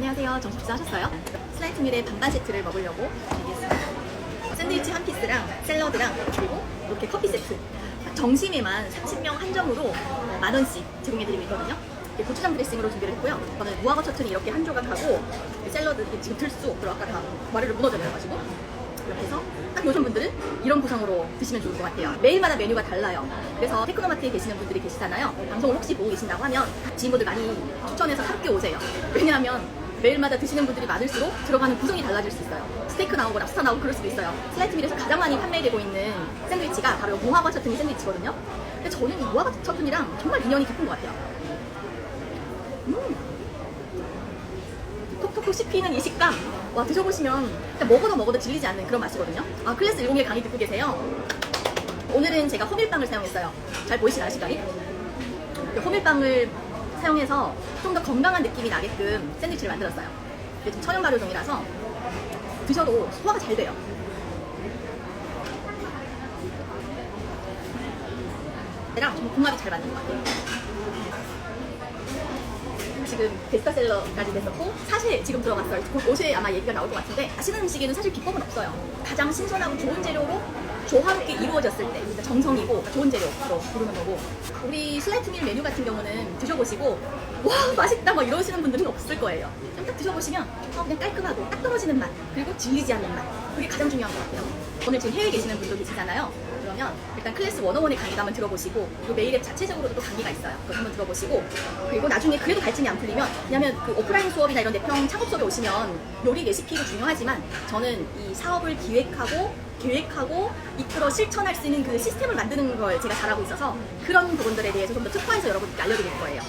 안녕하세요. 점심 식사 하셨어요? 슬라이트 밀의 반반 세트를 먹으려고 드리겠습니다. 샌드위치 한 피스랑 샐러드랑 그리고 이렇게 커피 세트. 정심에만 30명 한정으로 만 원씩 제공해드리고 있거든요. 이렇게 고추장 드레싱으로 준비를 했고요. 저는 무화과 처튼이 이렇게 한 조각하고 샐러드 이게 지금 들수 없도록 아까 다 와르르 무너져내가지고 이렇게 해서 딱 요즘 분들은 이런 구성으로 드시면 좋을 것 같아요. 매일마다 메뉴가 달라요. 그래서 테크노마트에 계시는 분들이 계시잖아요. 방송을 혹시 보고 계신다고 하면 지인분들 많이 추천해서 함께 오세요. 왜냐하면 매일마다 드시는 분들이 많을수록 들어가는 구성이 달라질 수 있어요. 스테이크 나오고 랍스터 나오고 그럴 수도 있어요. 슬라이트 밀에서 가장 많이 판매되고 있는 샌드위치가 바로 무화과 처튼이 샌드위치거든요. 근데 저는 이 무화과 처튼이랑 정말 인연이 깊은 것 같아요. 음. 톡톡톡 씹히는 이 식감 와 드셔보시면 먹어도 먹어도 질리지 않는 그런 맛이거든요 아 클래스 101 강의 듣고 계세요? 오늘은 제가 호밀빵을 사용했어요 잘 보이시나요 시간이? 호밀빵을 사용해서 좀 더 건강한 느낌이 나게끔 샌드위치를 만들었어요. 좀 천연 발효종이라서 드셔도 소화가 잘 돼요. 얘랑 좀 궁합이 잘 맞는 것 같아요 지금 베스트셀러까지 됐었고 사실 지금 들어갔어요. 곧 옷에 아마 얘기가 나올 것 같은데 맛있는 음식에는 사실 비법은 없어요. 가장 신선하고 좋은 재료로 조화롭게 이루어졌을 때 진짜 정성이고 좋은 재료로 부르는 거고 우리 슬라이트밀 메뉴 같은 경우는 드셔보시고 와 맛있다 막 이러시는 분들은 없을 거예요. 좀 딱 드셔보시면 어, 그냥 깔끔하고 딱 떨어지는 맛 그리고 질리지 않는 맛 그게 가장 중요한 것 같아요. 오늘 지금 해외에 계시는 분도 계시잖아요. 그러면 일단 클래스 101의 강의도 한번 들어보시고 그리고 메일 앱 자체적으로도 또 강의가 있어요. 그거 한번 들어보시고 그리고 나중에 그래도 갈증이 안 풀리면 왜냐면 그 오프라인 수업이나 이런 내평 창업 수업에 오시면 요리 레시피도 중요하지만 저는 이 사업을 기획하고 계획하고 이끌어 실천할 수 있는 그 시스템을 만드는 걸 제가 잘하고 있어서 그런 부분들에 대해서 좀 더 특화해서 여러분께 알려드릴 거예요.